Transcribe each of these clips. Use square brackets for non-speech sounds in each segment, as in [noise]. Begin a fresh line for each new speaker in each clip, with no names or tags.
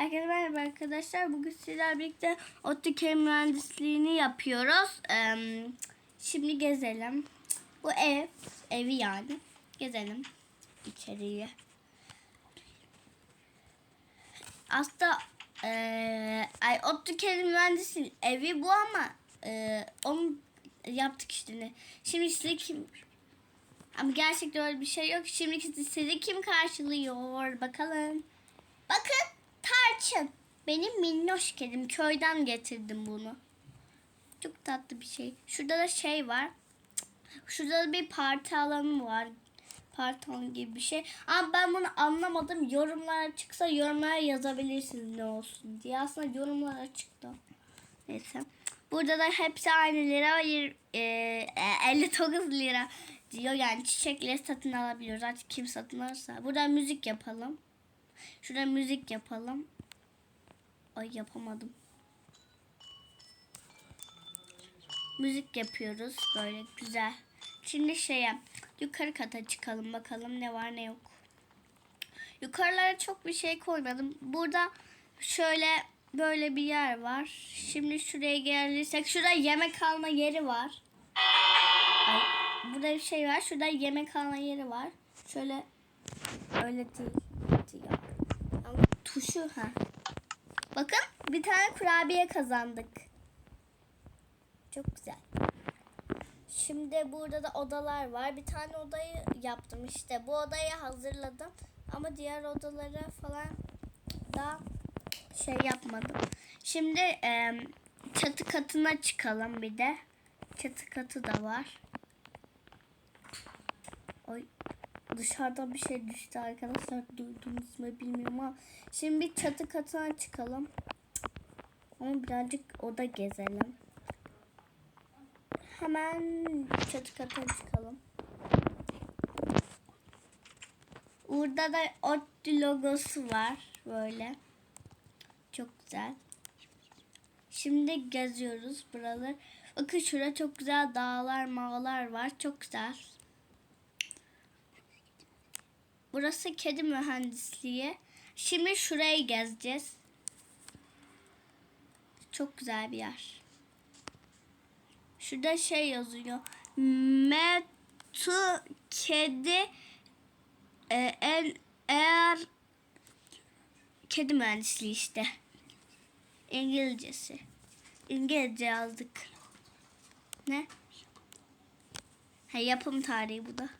Herkese merhaba arkadaşlar. Bugün sizlerle birlikte ODTÜ mühendisliğini yapıyoruz. Şimdi gezelim. Bu ev, evi yani. Gezelim içeriye. Aslında ee, ay ODTÜ mühendisliği evi bu ama ee, onu yaptık işte. Şimdi size kim ama gerçekten öyle bir şey yok. Şimdi sizi kim karşılıyor bakalım. Bakın tarçın. Benim minnoş kedim. Köyden getirdim bunu. Çok tatlı bir şey. Şurada da şey var. Şurada da bir parti alanı var. Parton gibi bir şey. Ama ben bunu anlamadım. Yorumlar çıksa yorumlara yazabilirsiniz ne olsun diye. Aslında yorumlar açıktı. Neyse. Burada da hepsi aynı lira. e, 59 lira diyor. Yani çiçekleri satın alabiliyoruz. Artık kim satın alırsa. Burada müzik yapalım. Şurada müzik yapalım. Ay yapamadım. Müzik yapıyoruz böyle güzel. Şimdi şeye yukarı kata çıkalım bakalım ne var ne yok. Yukarılara çok bir şey koymadım. Burada şöyle böyle bir yer var. Şimdi şuraya gelirsek şurada yemek alma yeri var. Ay, burada bir şey var. Şurada yemek alma yeri var. Şöyle öyle değil. değil tuşu ha. Bakın bir tane kurabiye kazandık. Çok güzel. Şimdi burada da odalar var. Bir tane odayı yaptım işte. Bu odayı hazırladım. Ama diğer odalara falan daha şey yapmadım. Şimdi e, çatı katına çıkalım bir de. Çatı katı da var. Oy dışarıda bir şey düştü arkadaşlar. Duydunuz mu bilmiyorum ama. Şimdi bir çatı katına çıkalım. Ama birazcık oda gezelim. Hemen çatı katına çıkalım. Burada da ODTÜ logosu var böyle. Çok güzel. Şimdi geziyoruz buraları. Bakın şurada çok güzel dağlar mağlar var. Çok güzel. Burası kedi mühendisliği. Şimdi şurayı gezeceğiz. Çok güzel bir yer. Şurada şey yazıyor. Metu kedi e, en eğer kedi mühendisliği işte. İngilizcesi. İngilizce yazdık. Ne? Ha, yapım tarihi bu da.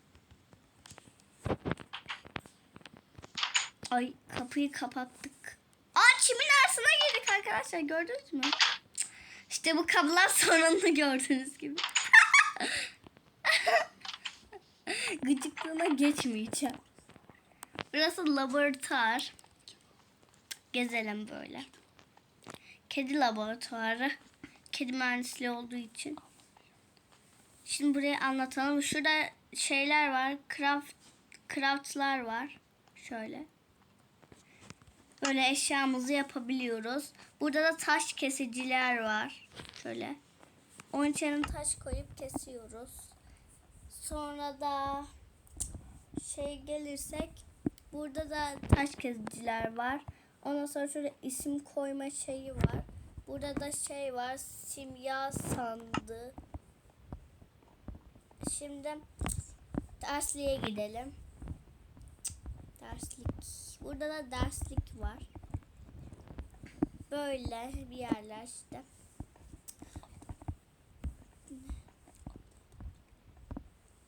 Ay kapıyı kapattık. Aa çimin arasına girdik arkadaşlar gördünüz mü? İşte bu kablolar [laughs] sorunlu gördüğünüz gibi. [laughs] Gıcıklığına geçmeyeceğim. Burası laboratuvar. Gezelim böyle. Kedi laboratuvarı. Kedi mühendisliği olduğu için. Şimdi burayı anlatalım. Şurada şeyler var. Craft, craftlar var. Şöyle. Böyle eşyamızı yapabiliyoruz. Burada da taş kesiciler var. Şöyle. Onun içine taş koyup kesiyoruz. Sonra da şey gelirsek burada da taş kesiciler var. Ondan sonra şöyle isim koyma şeyi var. Burada da şey var. Simya sandığı. Şimdi dersliğe gidelim. Derslik. Burada da derslik var. Böyle bir yerler işte.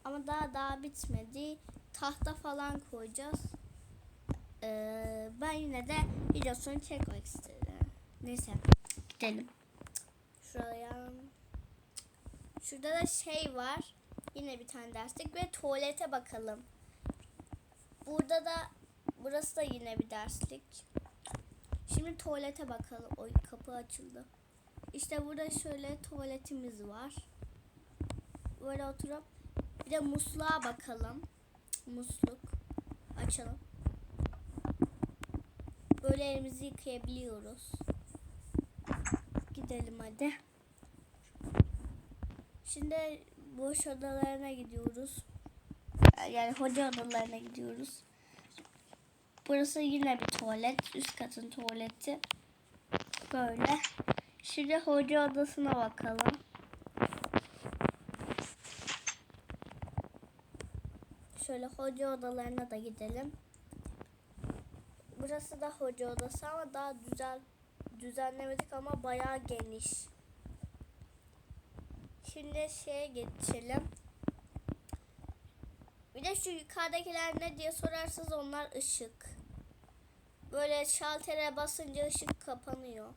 Ama daha daha bitmedi. Tahta falan koyacağız. Ee, ben yine de videosunu çekmek istedim. Neyse gidelim. Şuraya. Şurada da şey var. Yine bir tane derslik ve tuvalete bakalım. Burada da burası da yine bir derslik. Şimdi tuvalete bakalım. Oy kapı açıldı. İşte burada şöyle tuvaletimiz var. Böyle oturup bir de musluğa bakalım. Musluk. Açalım. Böyle elimizi yıkayabiliyoruz. Gidelim hadi. Şimdi boş odalarına gidiyoruz. Yani hoca odalarına gidiyoruz. Burası yine bir tuvalet. Üst katın tuvaleti. Böyle. Şimdi hoca odasına bakalım. Şöyle hoca odalarına da gidelim. Burası da hoca odası ama daha güzel düzenlemedik ama bayağı geniş. Şimdi şeye geçelim. Bir de şu yukarıdakiler ne diye sorarsanız onlar ışık. Böyle şaltere basınca ışık kapanıyor.